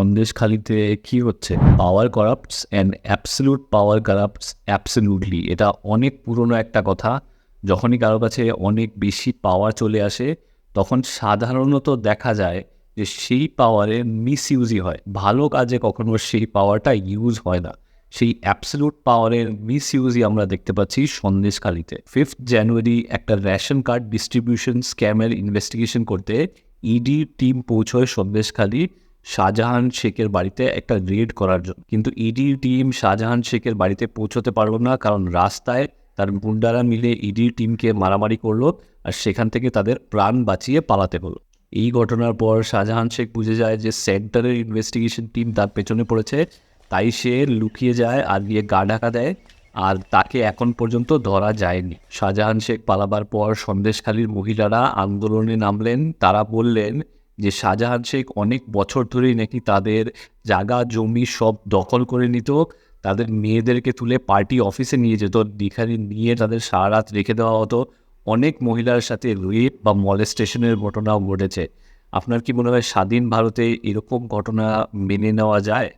সন্দেশখালিতে কি হচ্ছে? Power corrupts and absolute power corrupts absolutely এটা অনেক পুরনো একটা কথা। যখনই কারও কাছে অনেক বেশি পাওয়ার চলে আসে, তখন সাধারণত দেখা যায় যে সেই পাওয়ারের মিস ইউজই হয়। ভালো কাজে কখনো সেই পাওয়ারটা ইউজ হয় না। সেই অ্যাবসলিউট পাওয়ারের মিস ইউজই আমরা দেখতে পাচ্ছি সন্দেশখালিতে। ফিফথ জানুয়ারি একটা রেশন কার্ড ডিস্ট্রিবিউশন স্ক্যামের ইনভেস্টিগেশন করতে ইডি টিম পৌঁছয় সন্দেশখালি। শাহজাহান শেখের বাড়িতে একটা রেড করার জন্য কিন্তু ইডি টিম শাহজাহান শেখের বাড়িতে পৌঁছতে পারল না, কারণ রাস্তায় তার গুন্ডারা মিলে ইডি টিমকে মারামারি করল আর সেখান থেকে তাদের প্রাণ বাঁচিয়ে পালাতে হলো। এই ঘটনার পর শাহজাহান শেখ বুঝে যায় যে সেন্টারের ইনভেস্টিগেশন টিম তার পেছনে পড়েছে, তাই সে লুকিয়ে যায় আর গিয়ে গা ঢাকা দেয় আর তাকে এখন পর্যন্ত ধরা যায়নি। শাহজাহান শেখ পালাবার পর সন্দেশখালীর মহিলারা আন্দোলনে নামলেন, তারা বললেন যে শাহজাহান শেখ অনেক বছর ধরেই নাকি তাদের জায়গা, জমি সব দখল করে নিত। তাদের মেয়েদেরকে তুলে পার্টি অফিসে নিয়ে যেত। যেখানে নিয়ে তাদের সারা রাত রেখে দেওয়া হতো। অনেক মহিলার সাথে রেপ বা মলেস্টেশনের ঘটনাও ঘটেছে। আপনার কি মনে হয় স্বাধীন ভারতে এরকম ঘটনা মেনে নেওয়া যায়?